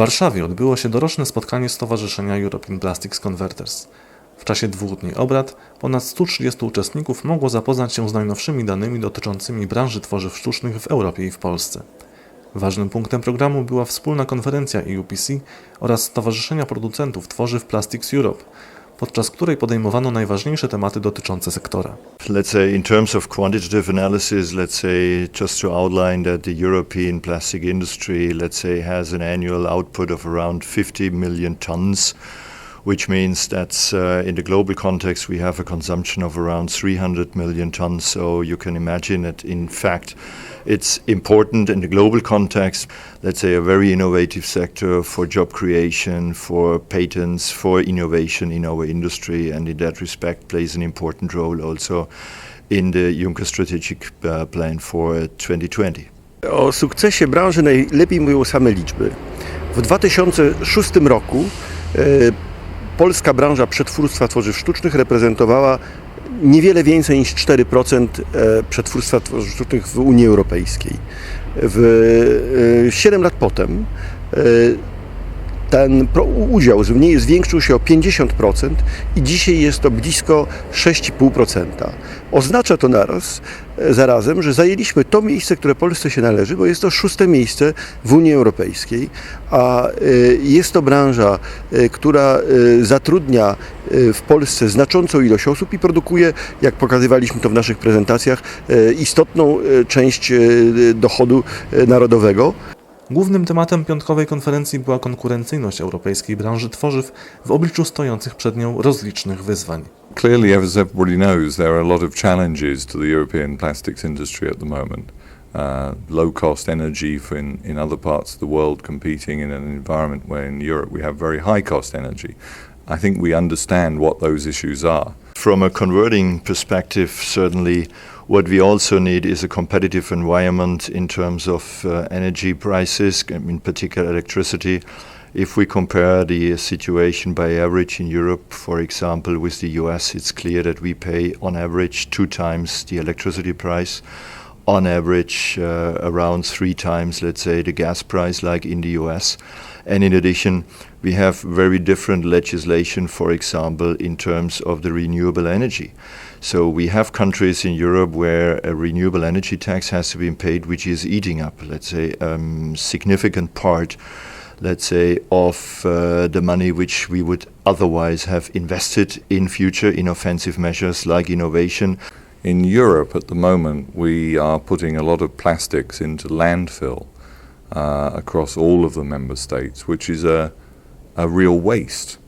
Warszawie odbyło się doroczne spotkanie Stowarzyszenia European Plastics Converters. W czasie dwóch dni obrad ponad 130 uczestników mogło zapoznać się z najnowszymi danymi dotyczącymi branży tworzyw sztucznych w Europie i w Polsce. Ważnym punktem programu była wspólna konferencja EUPC oraz Stowarzyszenia Producentów Tworzyw Plastics Europe, podczas której podejmowano najważniejsze tematy dotyczące sektora. Let's say in terms of quantitative analysis, let's say just to outline that the European plastic industry, let's say, has an annual output of around 50 million tons, which means that uh, in the global context we have a consumption of around 300 million tons. So you can imagine that in fact it's important in the global context, let's say a very innovative sector for job creation, for patents, for innovation in our industry, and in that respect plays an important role also in the Juncker Strategic uh, Plan for 2020. O sukcesie branży najlepiej mówią same liczby. W 2006 roku polska branża przetwórstwa tworzyw sztucznych reprezentowała niewiele więcej niż 4% e, przetwórstwa tworzyw sztucznych w Unii Europejskiej. W 7 lat potem e, ten udział zwiększył się o 50% i dzisiaj jest to blisko 6,5%. Oznacza to naraz, e, zarazem, że zajęliśmy to miejsce, które Polsce się należy, bo jest to szóste miejsce w Unii Europejskiej, a e, jest to branża, e, która zatrudnia w Polsce znaczącą ilość osób i produkuje, jak pokazywaliśmy to w naszych prezentacjach, istotną część dochodu narodowego. Głównym tematem piątkowej konferencji była konkurencyjność europejskiej branży tworzyw w obliczu stojących przed nią rozlicznych wyzwań. Clearly, as everybody knows, there are a lot of challenges to the European plastics industry at the moment. Uh, low cost energy in, in other parts of the world competing in an environment where in Europe we have very high cost energy. I think we understand what those issues are. From a converting perspective, certainly what we also need is a competitive environment in terms of uh, energy prices, in particular electricity. If we compare the situation by average in Europe, for example, with the US, it's clear that we pay on average two times the electricity price, on average uh, around three times, let's say, the gas price, like in the US. And in addition, we have very different legislation, for example, in terms of the renewable energy. So we have countries in Europe where a renewable energy tax has to be paid, which is eating up, let's say, a um, significant part, let's say, of uh, the money which we would otherwise have invested in future in offensive measures like innovation. In Europe at the moment, we are putting a lot of plastics into landfill uh, across all of the member states, which is a, a real waste.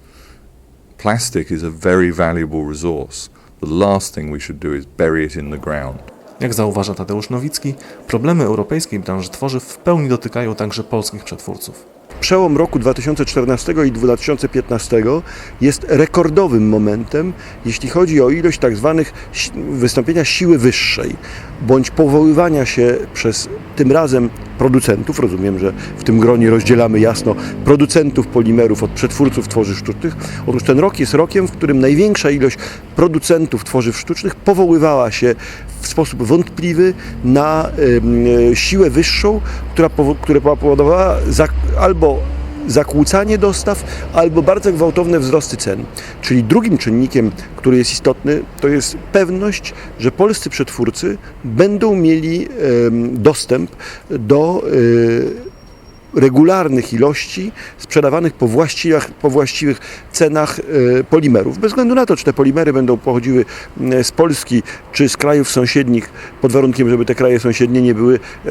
Plastic is a very valuable resource. The last thing we should do is bury it in the ground. Jak zauważa Tadeusz Nowicki, problemy europejskiej branży tworzyw w pełni dotykają także polskich przetwórców. Przełom roku 2014 i 2015 jest rekordowym momentem, jeśli chodzi o ilość tak zwanych wystąpienia siły wyższej, bądź powoływania się przez tym razem producentów, rozumiem, że w tym gronie rozdzielamy jasno producentów polimerów od przetwórców tworzyw sztucznych. Otóż ten rok jest rokiem, w którym największa ilość producentów tworzyw sztucznych powoływała się w sposób wątpliwy na y, siłę wyższą, która, która powodowała albo zakłócanie dostaw albo bardzo gwałtowne wzrosty cen. Czyli drugim czynnikiem, który jest istotny, to jest pewność, że polscy przetwórcy będą mieli dostęp do e, regularnych ilości sprzedawanych po właściwych, po właściwych cenach e, polimerów. Bez względu na to, czy te polimery będą pochodziły z Polski, czy z krajów sąsiednich, pod warunkiem, żeby te kraje sąsiednie nie były e,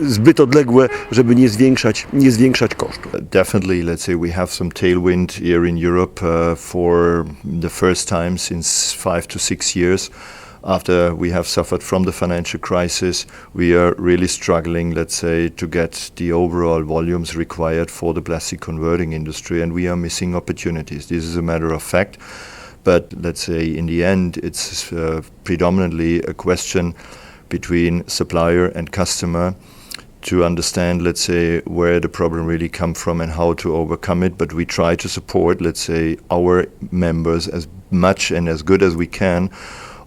zbyt odległe, żeby nie zwiększać, nie zwiększać kosztów. Definitely, let's say we have some tailwind here in Europe uh, for the first time since five to six years. After we have suffered from the financial crisis, we are really struggling, let's say, to get the overall volumes required for the plastic converting industry, and we are missing opportunities. This is a matter of fact. But let's say in the end, it's uh, predominantly a question between supplier and customer to understand, let's say, where the problem really come from and how to overcome it. But we try to support, let's say, our members as much and as good as we can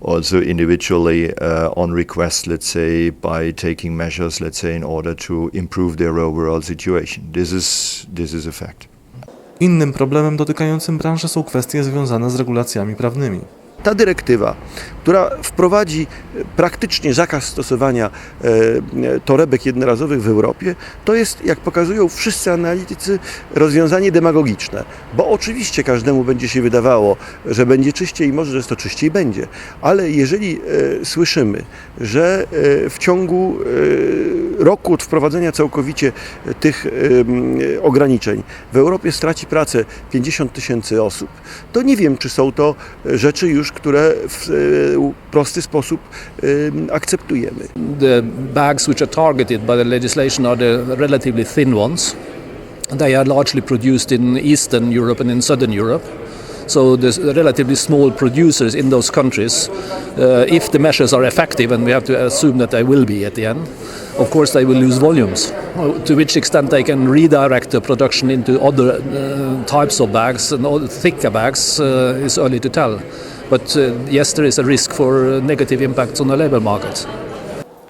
also individually uh, on request, let's say, by taking measures, let's say, in order to improve their overall situation. This is this is a fact. Innym problemem dotykającym branży są kwestie związane z regulacjami prawnymi. Ta dyrektywa, która wprowadzi praktycznie zakaz stosowania e, torebek jednorazowych w Europie, to jest, jak pokazują wszyscy analitycy, rozwiązanie demagogiczne. Bo oczywiście każdemu będzie się wydawało, że będzie czyściej i może, że to czyściej będzie. Ale jeżeli e, słyszymy, że e, w ciągu roku od wprowadzenia całkowicie tych ograniczeń w Europie straci pracę 50 tysięcy osób, to nie wiem, czy są to rzeczy już, które w e, prosty sposób e, akceptujemy. The bags which are targeted by the legislation are the relatively thin ones. They are largely produced in Eastern Europe and in Southern Europe. So there's relatively small producers in those countries. Uh, if the measures are effective, and we have to assume that they will be at the end, of course they will lose volumes. To which extent they can redirect the production into other uh, types of bags and other thicker bags uh, is early to tell. But uh, yes, there is a risk for uh, negative impacts on the labour market.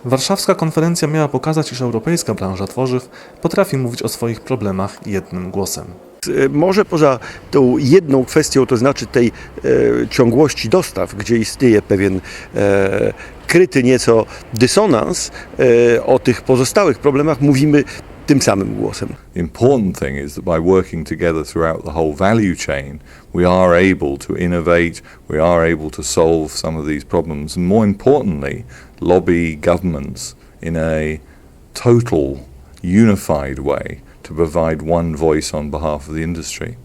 Warszawska konferencja miała pokazać, iż europejska branża tworzyw potrafi mówić o swoich problemach jednym głosem. E, Może poza tą jedną kwestią, to znaczy tej e, ciągłości dostaw, gdzie istnieje pewien e, kryty nieco dysonans, e, o tych pozostałych problemach mówimy The important thing is that by working together throughout the whole value chain, we are able to innovate, we are able to solve some of these problems, and more importantly, lobby governments in a total, unified way to provide one voice on behalf of the industry.